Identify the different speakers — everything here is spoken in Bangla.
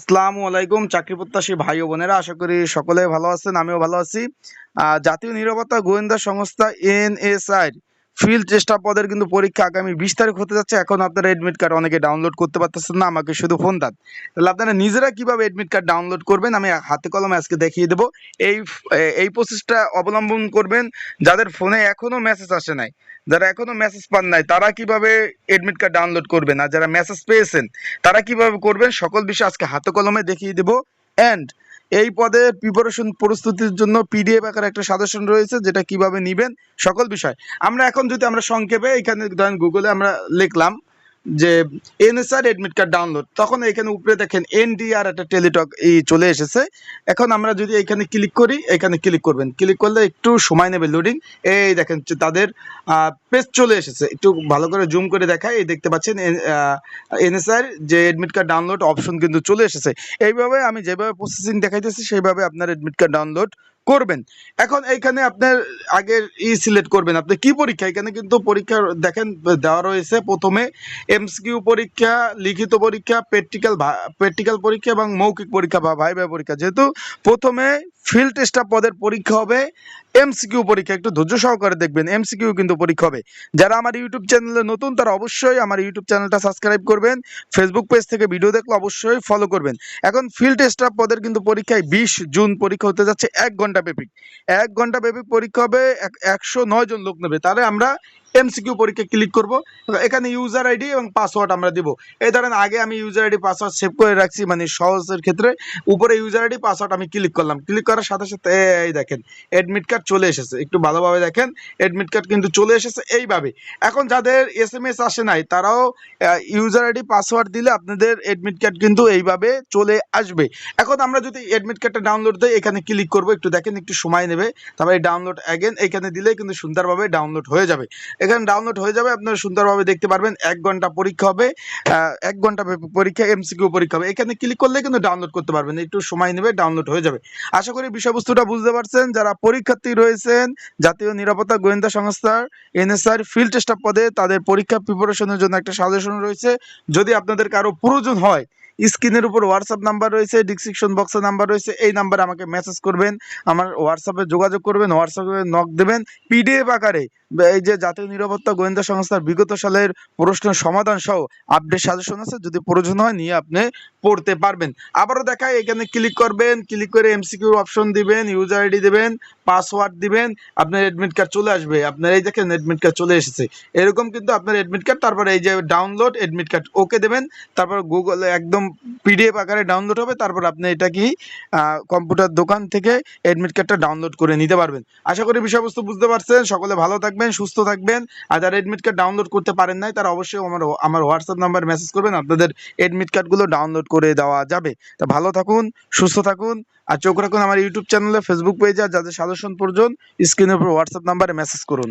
Speaker 1: আসসালামু আলাইকুম, চাকরি প্রত্যাশী ভাই ও বোনেরা, আশা করি সকলে ভালো আছেন, আমিও ভালো আছি। জাতীয় নিরাপত্তা গোয়েন্দা সংস্থা এনএসআই ফিল্ড চেষ্টা পদের কিন্তু পরীক্ষা আগামী বিশ তারিখ হতে যাচ্ছে। এখন আপনারা এডমিট কার্ড অনেকে ডাউনলোড করতে পারতেছেন না, আমাকে শুধু ফোন দেন। তাহলে আপনারা নিজেরা কীভাবে এডমিট কার্ড ডাউনলোড করবেন, আমি হাতে কলমে আজকে দেখিয়ে দেবো। এই এই প্রসেসটা অবলম্বন করবেন যাদের ফোনে এখনও মেসেজ আসে নাই। যারা এখনও মেসেজ পান নাই, তারা কীভাবে এডমিট কার্ড ডাউনলোড করবেন? আর যারা মেসেজ পেয়েছেন, তারা কীভাবে করবেন? সকল বিষয় আজকে হাতে কলমে দেখিয়ে দেবো। অ্যান্ড এই পদে প্রিপারেশন প্রস্তুতির জন্য পিডিএফ আকারে একটা সাজেশন রয়েছে, যেটা কীভাবে নিবেন, সকল বিষয়। আমরা এখন যদি আমরা সংক্ষেপে এখানে ধরেন গুগলে আমরা লিখলাম যে এনএসআর এডমিট কার্ড ডাউনলোড তখন এখানে উপরে দেখেন এনডিআর একটা টেলিটক এই চলে এসেছে। এখন আমরা যদি এখানে ক্লিক করি, এখানে ক্লিক করবেন। ক্লিক করলে একটু সময় নেবে লোডিং এই দেখেন তাদের পেজ চলে এসেছে। একটু ভালো করে জুম করে দেখায় এই দেখতে পাচ্ছেন এনএসআর যে এডমিট কার্ড ডাউনলোড অপশন কিন্তু চলে এসেছে। এইভাবে আমি যেভাবে প্রসেসিং দেখাইতেছি, সেইভাবে আপনার এডমিট কার্ড ডাউনলোড করবেন। এখন এইখানে আপনার আগের ই সিলেক্ট করবেন। আপনি কি পরীক্ষা? এখানে কিন্তু পরীক্ষা দেখেন, দেওয়া রয়েছে প্রথমে এমসিকিউ পরীক্ষা, লিখিত পরীক্ষা প্র্যাকটিক্যাল প্র্যাকটিক্যাল পরীক্ষা এবং মৌখিক পরীক্ষা বা ভাইভা পরীক্ষা। যেহেতু প্রথমে ফিল্ড স্টাফ পদের পরীক্ষা হবে। এমসিকিউ পরীক্ষা, একটু ধৈর্য সহকারে দেখবেন এমসিকিউ কিন্তু পরীক্ষা হবে। যারা আমার ইউটিউব চ্যানেলে নতুন, তারা অবশ্যই আমার ইউটিউব চ্যানেলটা সাবস্ক্রাইব করবেন। ফেসবুক পেজ থেকে ভিডিও দেখলে অবশ্যই ফলো করবেন। এখন ফিল্ড স্টাফ পদের কিন্তু পরীক্ষায় বিশ জুন পরীক্ষা হতে যাচ্ছে এক ঘণ্টা ব্যাপী। এক ঘণ্টা ব্যাপী পরীক্ষা হবে, এক- একশো জন লোক নেবে। তাহলে আমরা এমসিকিউ পরীক্ষা ক্লিক করব। এখানে ইউজার আইডি এবং পাসওয়ার্ড আমরা দিব। এই ধরেন আগে আমি ইউজার আইডি পাসওয়ার্ড সেভ করে রাখছি মানে সহজের ক্ষেত্রে। উপরে ইউজার আইডি পাসওয়ার্ড আমি ক্লিক করলাম। ক্লিক করার সাথে সাথে, এই দেখেন এডমিট কার্ড চলে এসেছে। একটু ভালোভাবে দেখেন এডমিট কার্ড কিন্তু চলে এসেছে এইভাবে। এখন যাদের এস এম এস আসে নাই, তারাও ইউজার আইডি পাসওয়ার্ড দিলে আপনাদের এডমিট কার্ড কিন্তু এইভাবে চলে আসবে। এখন আমরা যদি এডমিট কার্ডটা ডাউনলোড দিই, এখানে ক্লিক করব। একটু দেখেন, একটু সময় নেবে। তারপরে ডাউনলোড অ্যাগেন এখানে দিলে কিন্তু সুন্দরভাবে ডাউনলোড হয়ে যাবে। এখানে ডাউনলোড হয়ে যাবে, আপনারা সুন্দরভাবে দেখতে পারবেন, এক ঘণ্টা পরীক্ষা হবে এক ঘণ্টা পরীক্ষা এমসিকিউ পরীক্ষা হবে। এখানে ক্লিক করলে কিন্তু ডাউনলোড করতে পারবেন, একটু সময় নেবে ডাউনলোড হয়ে যাবে। আশা করি বিষয়বস্তুটা বুঝতে পারছেন, যারা পরীক্ষার্থী রয়েছেন, জাতীয় নিরাপত্তা গোয়েন্দা সংস্থার এনএসআর ফিল্ড স্টাফ পদে তাদের পরীক্ষা প্রিপারেশনের জন্য একটা সাজেশন রয়েছে। যদি আপনাদের কারও প্রয়োজন হয়, স্ক্রিনের উপর হোয়াটসঅ্যাপ নাম্বার রয়েছে ডিসক্রিপশন বক্সে নাম্বার রয়েছে, এই নাম্বারে আমাকে মেসেজ করবেন, আমার হোয়াটসঅ্যাপে যোগাযোগ করবেন হোয়াটসঅ্যাপে নক দেবেন পিডিএফ আকারে, এই যে জাতীয় নিরাপত্তা গোয়েন্দা সংস্থার বিগত সালের প্রশ্নের সমাধান সহ আপডেট সাজেশন আছে, যদি প্রয়োজন হয় নিয়ে আপনি পড়তে পারবেন। আবারও দেখায়, এখানে ক্লিক করবেন ক্লিক করে এমসিকিউ অপশন দিবেন ইউজার আইডি দিবেন পাসওয়ার্ড দিবেন, আপনার এডমিট কার্ড চলে আসবে। আপনার এই দেখেন এডমিট কার্ড চলে এসেছে। এরকম কিন্তু আপনার এডমিট কার্ড তারপরে এই যে ডাউনলোড অ্যাডমিট কার্ড ওকে দেবেন। তারপর গুগলে একদম পিডিএফ আকারে ডাউনলোড হবে। তারপর আপনি এটা কি কম্পিউটার দোকান থেকে অ্যাডমিট কার্ডটা ডাউনলোড করে নিতে পারবেন। আশা করি বিষয়বস্তু বুঝতে পারছেন। সকলে ভালো থাকবেন, সুস্থ থাকবেন। আর যারা এডমিট কার্ড ডাউনলোড করতে পারেন নাই, তারা অবশ্যই আমার আমার হোয়াটসঅ্যাপ নাম্বার মেসেজ করবেন। আপনাদের এডমিট কার্ডগুলো ডাউনলোড করে দেওয়া যাবে। তা ভালো থাকুন, সুস্থ থাকুন, আর চোখ রাখুন আমার ইউটিউব চ্যানেলে ফেসবুক পেজে আর যাদের সাজেশন প্রয়োজন স্ক্রিনের উপর হোয়াটসঅ্যাপ নাম্বারে মেসেজ করুন।